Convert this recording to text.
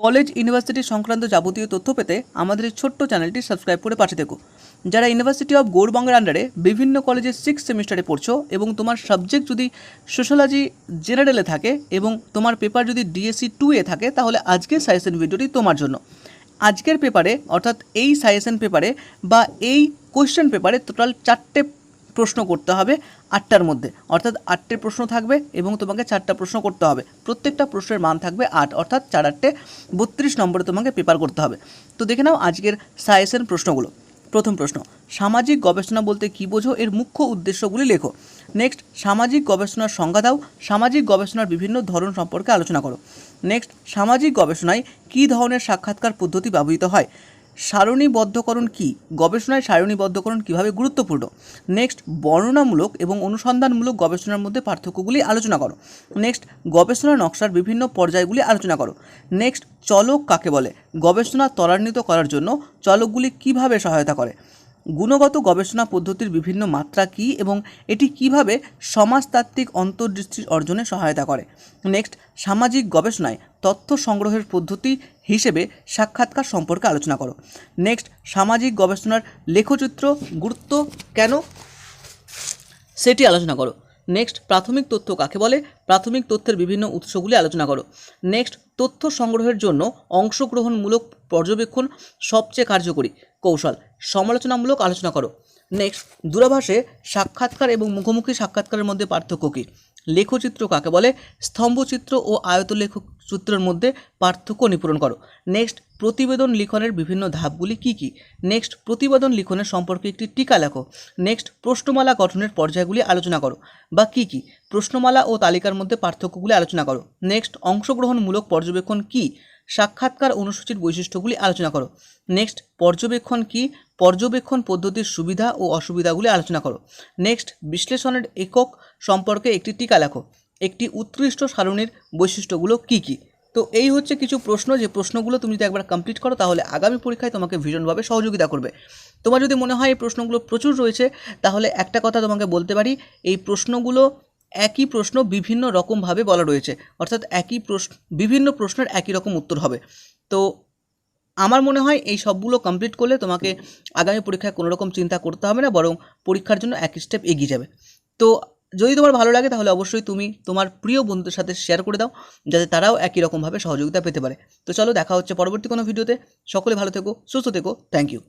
College, university সংক্রান্ত যাবতীয় তথ্য পেতে আমাদের এই ছোট্ট চ্যানেলটি সাবস্ক্রাইব করে পাঠিয়ে দেখো যারা ইউনিভার্সিটি অফ গৌরবঙ্গের আন্ডারে বিভিন্ন কলেজের সিক্স সেমিস্টারে পড়ছো এবং তোমার সাবজেক্ট যদি সোশ্যালজি জেনারেলে থাকে এবং তোমার পেপার যদি ডিএসসি টু এ থাকে, তাহলে আজকের সাজেশন ভিডিওটি তোমার জন্য। আজকের পেপারে অর্থাৎ এই সাজেশন পেপারে বা এই কোয়েশ্চেন পেপারে টোটাল চারটে প্রশ্ন করতে হবে আটটার মধ্যে। অর্থাৎ আটটে প্রশ্ন থাকবে এবং তোমাকে চারটা প্রশ্ন করতে হবে। প্রত্যেকটা প্রশ্নের মান থাকবে আট, অর্থাৎ চার আটটে বত্রিশ নম্বরে তোমাকে পেপার করতে হবে। তো দেখে নাও আজকের সায়েন্সের প্রশ্নগুলো। প্রথম প্রশ্ন, সামাজিক গবেষণা বলতে কী বোঝো? এর মুখ্য উদ্দেশ্যগুলি লেখো। নেক্সট সামাজিক গবেষণার সংজ্ঞা দাও। সামাজিক গবেষণার বিভিন্ন ধরন সম্পর্কে আলোচনা করো। নেক্সট সামাজিক গবেষণায় কী ধরনের সাক্ষাৎকার পদ্ধতি ব্যবহৃত হয়? সারণীবদ্ধকরণ কি? গবেষণায় সারণীবদ্ধকরণ কীভাবে গুরুত্বপূর্ণ? নেক্সট বর্ণনামূলক এবং অনুসন্ধানমূলক গবেষণার মধ্যে পার্থক্যগুলি আলোচনা করো। নেক্সট গবেষণা নকশার বিভিন্ন পর্যায়গুলি আলোচনা করো। নেক্সট চলক কাকে বলে? গবেষণা ত্বরান্বিত করার জন্য চলকগুলি কীভাবে সহায়তা করে? গুণগত গবেষণা পদ্ধতির বিভিন্ন মাত্রা কী এবং এটি কীভাবে সমাজতাত্ত্বিক অন্তর্দৃষ্টি অর্জনে সহায়তা করে? নেক্সট, সামাজিক গবেষণায় তথ্য সংগ্রহের পদ্ধতি হিসেবে সাক্ষাৎকার সম্পর্কে আলোচনা করো। নেক্সট, সামাজিক গবেষণার লেখচিত্র, গুরুত্ব কেন? সেটি আলোচনা করো। নেক্সট, প্রাথমিক তথ্য কাকে বলে? প্রাথমিক তথ্যের বিভিন্ন উৎসগুলি আলোচনা করো। নেক্সট, তথ্য সংগ্রহের জন্য অংশগ্রহণমূলক পর্যবেক্ষণ সবচেয়ে কার্যকরী কৌশল। সমালোচনামূলক আলোচনা করো। নেক্সট দূরাভাষে সাক্ষাৎকার এবং মুখোমুখি সাক্ষাৎকারের মধ্যে পার্থক্য কী? লেখচিত্র কাকে বলে? স্তম্ভচিত্র ও আয়তলেখ চিত্রের মধ্যে পার্থক্য নিপূরণ করো। নেক্সট প্রতিবেদন লিখনের বিভিন্ন ধাপগুলি কী কী? নেক্সট প্রতিবেদন লিখনের সম্পর্কে একটি টিকা লেখো। নেক্সট প্রশ্নমালা গঠনের পর্যায়গুলি আলোচনা করো। বা কী কী? প্রশ্নমালা ও তালিকার মধ্যে পার্থক্যগুলি আলোচনা করো। নেক্সট অংশগ্রহণমূলক পর্যবেক্ষণ কী? সাক্ষাৎকার অনুসূচির বৈশিষ্ট্যগুলি আলোচনা করো। নেক্সট, পর্যবেক্ষণ কী? পর্যবেক্ষণ পদ্ধতির সুবিধা ও অসুবিধাগুলি আলোচনা করো। নেক্সট, বিশ্লেষণের একক সম্পর্কে একটি টিকা লেখো। একটি উৎকৃষ্ট সারণীর বৈশিষ্ট্যগুলো কী কী? তো এই হচ্ছে কিছু প্রশ্ন। যে প্রশ্নগুলো তুমি যদি একবার কমপ্লিট করো, তাহলে আগামী পরীক্ষায় তোমাকে ভীষণভাবে সহযোগিতা করবে। তোমার যদি মনে হয় এই প্রশ্নগুলো প্রচুর রয়েছে, তাহলে একটা কথা তোমাকে বলতে পারি। এই প্রশ্নগুলো একই প্রশ্ন বিভিন্ন রকমভাবে বলা রয়েছে। অর্থাৎ একই প্রশ্ন, বিভিন্ন প্রশ্নের একই রকম উত্তর হবে। তো আমার মনে হয় এই সবগুলো কমপ্লিট করলে তোমাকে আগামী পরীক্ষায় কোনো রকম চিন্তা করতে হবে না, বরং পরীক্ষার জন্য এক স্টেপ এগিয়ে যাবে। তো যদি তোমার ভালো লাগে তাহলে অবশ্যই তুমি তোমার প্রিয় বন্ধুদের সাথে শেয়ার করে দাও, যাতে তারাও একই রকমভাবে সহযোগিতা পেতে পারে। তো চলো দেখা হচ্ছে পরবর্তী কোনো ভিডিওতে সকলে ভালো থেকো, সুস্থ থেকো থ্যাংক ইউ